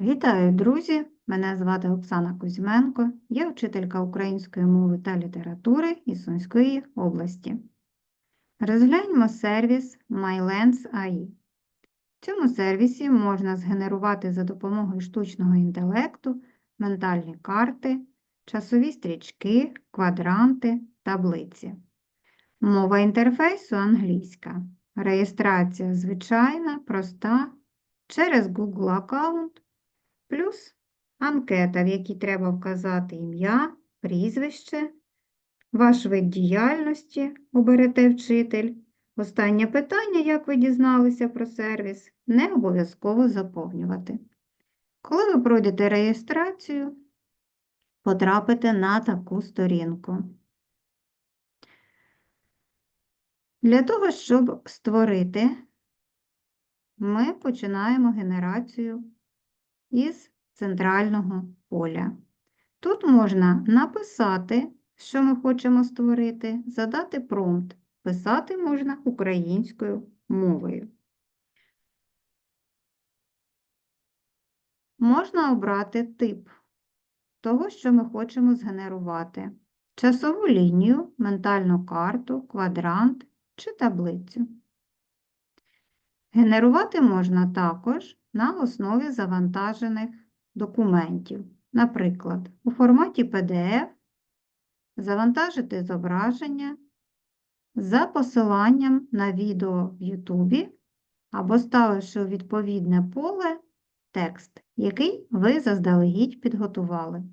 Вітаю, друзі! Мене звати Оксана Кузьменко, я вчителька української мови та літератури із Сумської області. Розгляньмо сервіс MyLens.ai. В цьому сервісі можна згенерувати за допомогою штучного інтелекту ментальні карти, часові стрічки, квадранти, таблиці. Мова інтерфейсу англійська. Реєстрація звичайна, проста, через Google аккаунт плюс анкета, в якій треба вказати ім'я, прізвище, ваш вид діяльності, оберете вчитель. Останнє питання, як ви дізналися про сервіс, не обов'язково заповнювати. Коли ви пройдете реєстрацію, потрапите на таку сторінку. Для того, щоб створити, ми починаємо генерацію із центрального поля. Тут можна написати, що ми хочемо створити, задати промпт. Писати можна українською мовою. Можна обрати тип того, що ми хочемо згенерувати. Часову лінію, ментальну карту, квадрант чи таблицю. Генерувати можна також на основі завантажених документів. Наприклад, у форматі PDF завантажити зображення за посиланням на відео в YouTube або ставивши у відповідне поле текст, який ви заздалегідь підготували.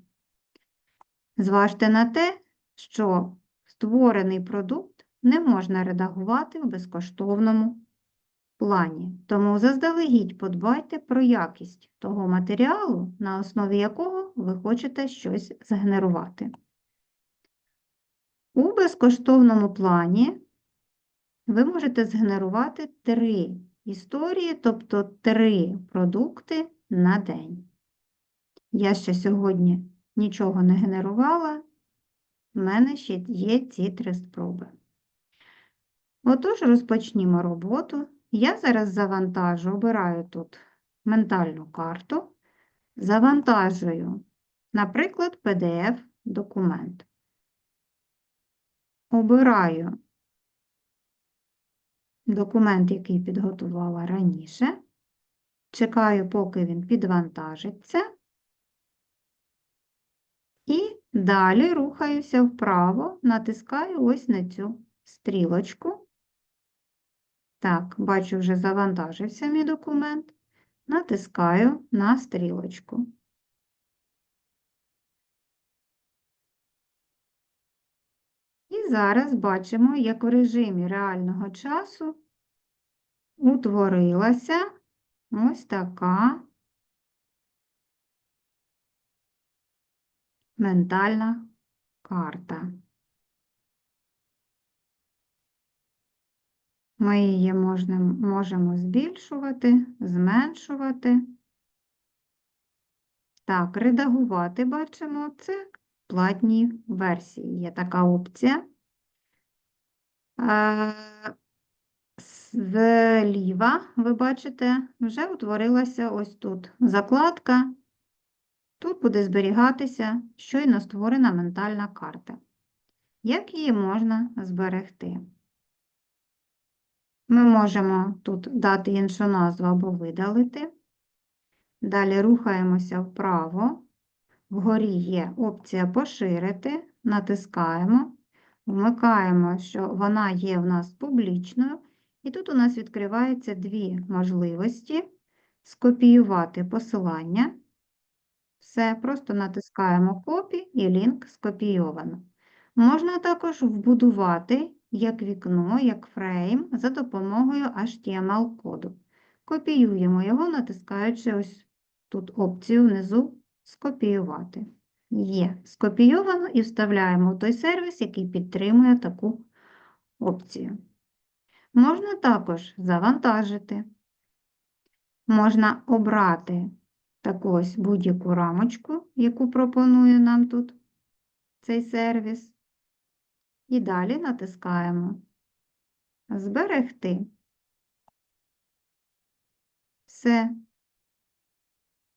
Зважте на те, що створений продукт не можна редагувати в безкоштовному плані. Тому заздалегідь подбайте про якість того матеріалу, на основі якого ви хочете щось згенерувати. У безкоштовному плані ви можете згенерувати три історії, тобто три продукти на день. Я ще сьогодні нічого не генерувала, в мене ще є ці три спроби. Отож, розпочнімо роботу. Я зараз завантажу, обираю тут ментальну карту, завантажую, наприклад, PDF-документ. Обираю документ, який підготувала раніше, чекаю, поки він підвантажиться, і далі рухаюся вправо, натискаю ось на цю стрілочку. Так, бачу, вже завантажився мій документ. Натискаю на стрілочку. І зараз бачимо, як в режимі реального часу утворилася ось така ментальна карта. Ми її можемо збільшувати, зменшувати. Так, редагувати бачимо, це в платній версії. Є така опція. Зліва, ви бачите, вже утворилася ось тут закладка. Тут буде зберігатися щойно створена ментальна карта. Як її можна зберегти? Ми можемо тут дати іншу назву або видалити. Далі рухаємося вправо. Вгорі є опція поширити, натискаємо, вмикаємо, що вона є в нас публічною. І тут у нас відкриваються дві можливості: скопіювати посилання. Все, просто натискаємо копі і лінк скопійовано. Можна також вбудувати як вікно, як фрейм за допомогою HTML-коду. Копіюємо його, натискаючи ось тут опцію внизу Скопіювати. Є скопійовано і вставляємо в той сервіс, який підтримує таку опцію. Можна також завантажити. Можна обрати таку ось будь-яку рамочку, яку пропонує нам тут цей сервіс. І далі натискаємо Зберегти. Все.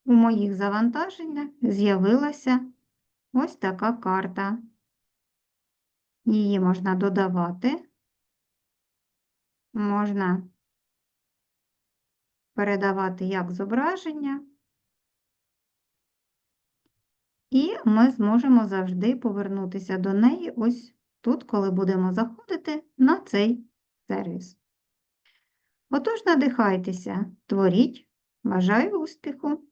у моїх завантаженнях з'явилася ось така карта. Її можна додавати, можна передавати як зображення, і ми зможемо завжди повернутися до неї ось тут, коли будемо заходити на цей сервіс. Отож, надихайтеся, творіть, бажаю успіху!